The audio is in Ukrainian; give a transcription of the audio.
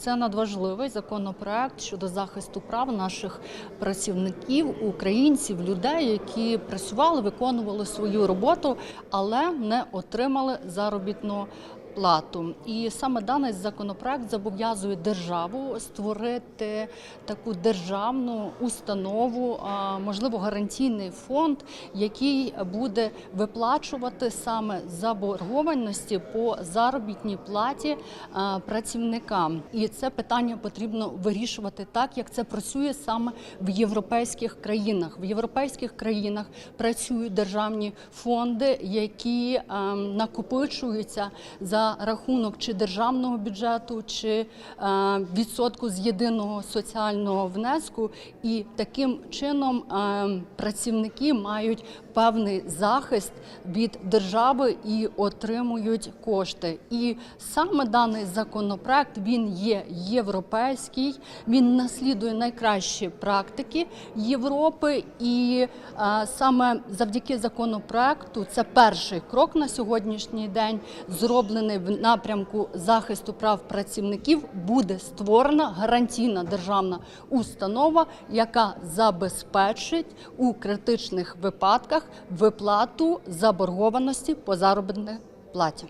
Це надважливий законопроект щодо захисту прав наших працівників, українців, людей, які працювали, виконували свою роботу, але не отримали заробітну плату. І саме даний законопроект зобов'язує державу створити таку державну установу, можливо, гарантійний фонд, який буде виплачувати саме заборгованості по заробітній платі працівникам. І це питання потрібно вирішувати так, як це працює саме в європейських країнах. В європейських країнах працюють державні фонди, які ем, накопичуються за рахунок чи державного бюджету, чи е, відсотку з єдиного соціального внеску, і таким чином ем, працівники мають певний захист від держави і отримують кошти. І саме даний законопроект він є європейський, він наслідує найкращі практики Європи, і е, саме завдяки законопроекту це перший крок на сьогоднішній день, зроблений в напрямку захисту прав працівників. Буде створена гарантійна державна установа, яка забезпечить у критичних випадках виплату заборгованості по заробітній платі.